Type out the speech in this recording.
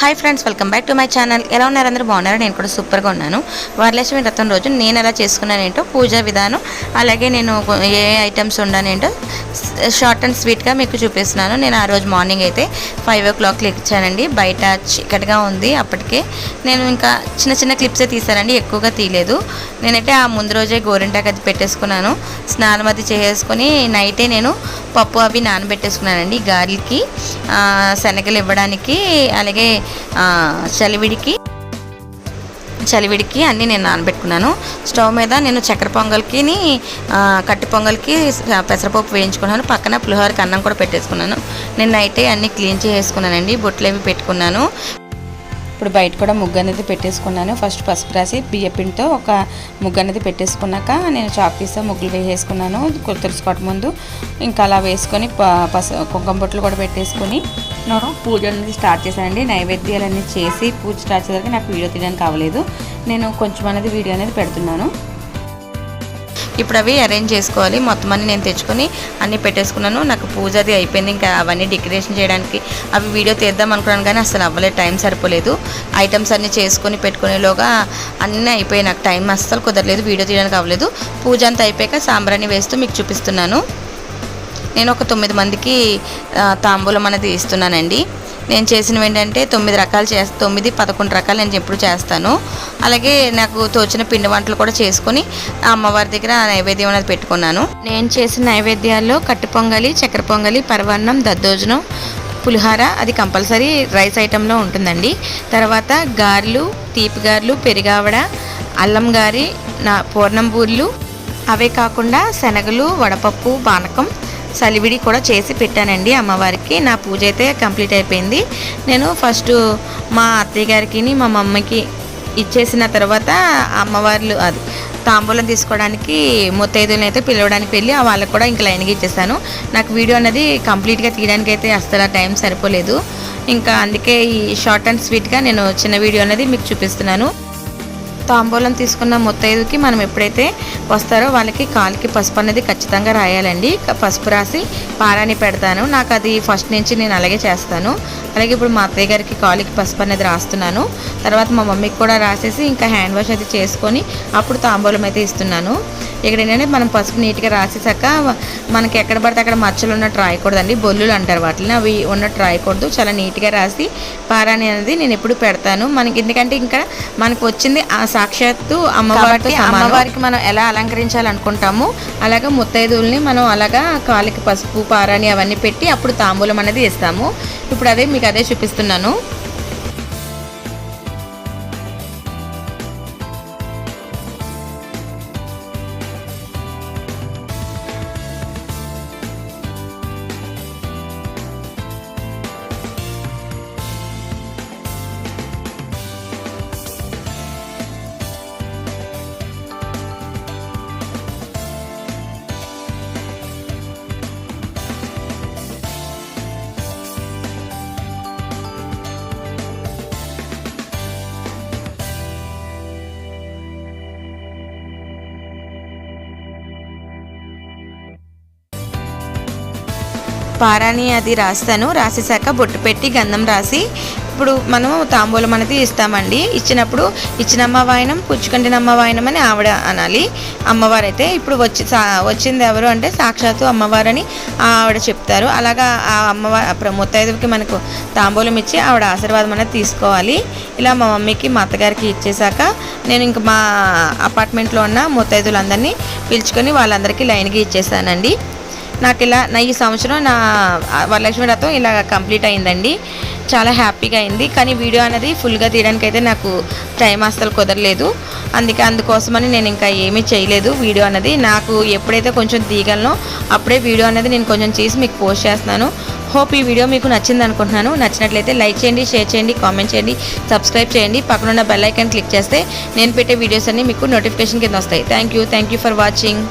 Hi friends welcome back to my channel ఎలా ఉన్నారు అందరూ? బాగున్నారు? నేను కూడా సూపర్గా ఉన్నాను. వరలక్ష్మి రథం రోజు నేను ఎలా చేసుకున్నానేంటో పూజా విధానం అలాగే నేను ఏ ఐటమ్స్ ఉన్నానేంటో షార్ట్ అండ్ స్వీట్గా మీకు చూపిస్తున్నాను. నేను ఆ రోజు మార్నింగ్ అయితే ఫైవ్ ఓ క్లాక్ ఇచ్చానండి బయట చీకటిగా ఉంది. అప్పటికే నేను ఇంకా చిన్న చిన్న క్లిప్సే తీసానండి ఎక్కువగా తీయలేదు. నేనైతే ఆ ముందు రోజే గోరింటాకు అది పెట్టేసుకున్నాను. స్నానం అది చేసేసుకొని నైటే నేను పప్పు అవి నానబెట్టేసుకున్నానండి. గాలికి శనగలు ఇవ్వడానికి అలాగే చలివిడికి చలివిడికి అన్నీ నేను నానబెట్టుకున్నాను. స్టవ్ మీద నేను చక్కెర పొంగల్కి కట్టి పొంగల్కి పెసరపప్పు వేయించుకున్నాను. పక్కన పులిహోరకి అన్నం కూడా పెట్టేసుకున్నాను. నేను నైటే అన్నీ క్లీన్ చేసుకున్నానండి బొట్లు అవి పెట్టుకున్నాను. ఇప్పుడు బయట కూడా ముగ్గు అనేది పెట్టేసుకున్నాను. ఫస్ట్ పసుపు రాసి బియ్యపిండితో ఒక ముగ్గు అనేది పెట్టేసుకున్నాక నేను చాక్ ముగ్గులు వేసేసుకున్నాను. కు- ముందు. ఇంకా అలా వేసుకొని ప- పసు కుంకుమ బొట్లు కూడా పెట్టేసుకొని నేను పూజ అనేది స్టార్ట్ చేశానండి. నైవేద్యాలన్నీ చేసి పూజ స్టార్ట్ చేసరికి నాకు వీడియో తీయడానికి అవ్వలేదు. నేను కొంచెం అనేది వీడియో అనేది పెడుతున్నాను. ఇప్పుడు అవి అరేంజ్ చేసుకోవాలి. మొత్తం అన్ని నేను తెచ్చుకొని అన్నీ పెట్టేసుకున్నాను. నాకు పూజ అది అయిపోయింది. ఇంకా అవన్నీ డెకరేషన్ చేయడానికి అవి వీడియో తీద్దాం అనుకున్నాను కానీ అసలు అవ్వలేదు. టైం సరిపోలేదు. ఐటమ్స్ అన్నీ చేసుకొని పెట్టుకునేలోగా అన్నీ అయిపోయి నాకు టైం అస్సలు కుదరలేదు. వీడియో తీయడానికి అవ్వలేదు. పూజ అంతా అయిపోయాక సాంబ్రాన్ని వేస్తూ మీకు చూపిస్తున్నాను. నేను ఒక తొమ్మిది మందికి తాంబూలం అనేది ఇస్తున్నానండి. నేను చేసినవి ఏంటంటే తొమ్మిది రకాలు చేస్తా తొమ్మిది పదకొండు రకాలు నేను ఎప్పుడు చేస్తాను. అలాగే నాకు తోచిన పిండి వంటలు కూడా చేసుకొని అమ్మవారి దగ్గర ఆ నైవేద్యం అనేది పెట్టుకున్నాను. నేను చేసిన నైవేద్యాల్లో కట్టు పొంగలి చక్కెర పొంగలి పరవన్నం దద్దోజనం పులిహార అది కంపల్సరీ రైస్ ఐటెంలో ఉంటుందండి. తర్వాత గారెలు తీపి గారెలు పెరిగావడ అల్లం గారి నా పూర్ణం బూర్లు. అవే కాకుండా శనగలు వడపప్పు పానకం సలివిడి కూడా చేసి పెట్టానండి అమ్మవారికి. నా పూజ అయితే కంప్లీట్ అయిపోయింది. నేను ఫస్ట్ మా అత్తయ్య గారికి మా మమ్మకి ఇచ్చేసిన తర్వాత అమ్మవార్లు అది తాంబూలం తీసుకోవడానికి ముత్తైదులను అయితే పిలవడానికి వెళ్ళి ఆ వాళ్ళకి కూడా ఇంకా లైన్గా ఇచ్చేసాను. నాకు వీడియో అనేది కంప్లీట్గా తీయడానికి అయితే అస్సలు టైం సరిపోలేదు. ఇంకా అందుకే ఈ షార్ట్ అండ్ స్వీట్గా నేను చిన్న వీడియో అనేది మీకు చూపిస్తున్నాను. తాంబూలం తీసుకున్న ముత్తైదుకి మనం ఎప్పుడైతే వస్తారో వాళ్ళకి కాలికి పసుపు అనేది ఖచ్చితంగా రాయాలండి. పసుపు రాసి పారాని పెడతాను. నాకు అది ఫస్ట్ నుంచి నేను అలాగే చేస్తాను. అలాగే ఇప్పుడు మా అత్తయ్య గారికి కాలికి పసుపు అనేది రాస్తున్నాను. తర్వాత మా మమ్మీకి కూడా రాసేసి ఇంకా హ్యాండ్ వాష్ అది చేసుకొని అప్పుడు తాంబూలం అయితే ఇస్తున్నాను. ఇక్కడ ఏంటంటే మనం పసుపు నీట్గా రాసేసాక మనకి ఎక్కడ పడితే అక్కడ మచ్చలు ఉన్నట్టు రాయకూడదండి. బొల్లులు అంటారు వాటిని. అవి ఉన్నట్టు రాయకూడదు. చాలా నీట్గా రాసి పారాని అనేది నేను ఎప్పుడు పెడతాను. మనకి ఎందుకంటే ఇంకా మనకు వచ్చింది ఆ సాక్షాత్తు అమ్మవారికి అమ్మవారికి మనం ఎలా అలంకరించాలనుకుంటామో అలాగే ముత్తైదువుల్ని మనం అలాగా కాలికి పసుపు పారాని అవన్నీ పెట్టి అప్పుడు తాంబూలం అనేది ఇస్తాము. ఇప్పుడు అదే మీకు అదే చూపిస్తున్నాను. పారాని అది రాస్తాను. రాసేసాక బొట్టు పెట్టి గంధం రాసి ఇప్పుడు మనం తాంబూలం అనేది ఇస్తామండి. ఇచ్చినప్పుడు ఇచ్చినమ్మ వాయనం పుచ్చుకంటినమ్మ వాయనం అని ఆవిడ అనాలి. అమ్మవారు అయితే ఇప్పుడు వచ్చి సా- వచ్చింది ఎవరు అంటే సాక్షాత్తు అమ్మవారు అని ఆవిడ చెప్తారు. అలాగా ఆ అమ్మవారి ముత్తైదుకి మనకు తాంబూలం ఇచ్చి ఆవిడ ఆశీర్వాదం అనేది తీసుకోవాలి. ఇలా మా మమ్మీకి మా అత్తగారికి ఇచ్చేసాక నేను ఇంక మా అపార్ట్మెంట్లో ఉన్న ముత్తైదులందరినీ పిలుచుకొని వాళ్ళందరికీ లైన్గా ఇచ్చేసానండి నాకు ఇలా నా ఈ సంవత్సరం నా వరలక్ష్మి వ్రతం ఇలా కంప్లీట్ అయిందండి. చాలా హ్యాపీగా అయింది. కానీ వీడియో అనేది ఫుల్గా తీయడానికి అయితే నాకు టైం అస్సలు కుదరలేదు. అందుకే అందుకోసమని నేను ఇంకా ఏమీ చేయలేదు వీడియో అనేది. నాకు ఎప్పుడైతే కొంచెం తీయగలనో అప్పుడే వీడియో అనేది నేను కొంచెం చేసి మీకు పోస్ట్ చేస్తున్నాను. హోప్ ఈ వీడియో మీకు నచ్చింది అనుకుంటున్నాను. నచ్చినట్లయితే లైక్ చేయండి షేర్ చేయండి కామెంట్ చేయండి సబ్స్క్రైబ్ చేయండి. పక్కనున్న బెల్ ఐకాన్ క్లిక్ చేస్తే నేను పెట్టే వీడియోస్ అన్నీ మీకు నోటిఫికేషన్ కింద వస్తాయి. Thank you. Thank you for watching.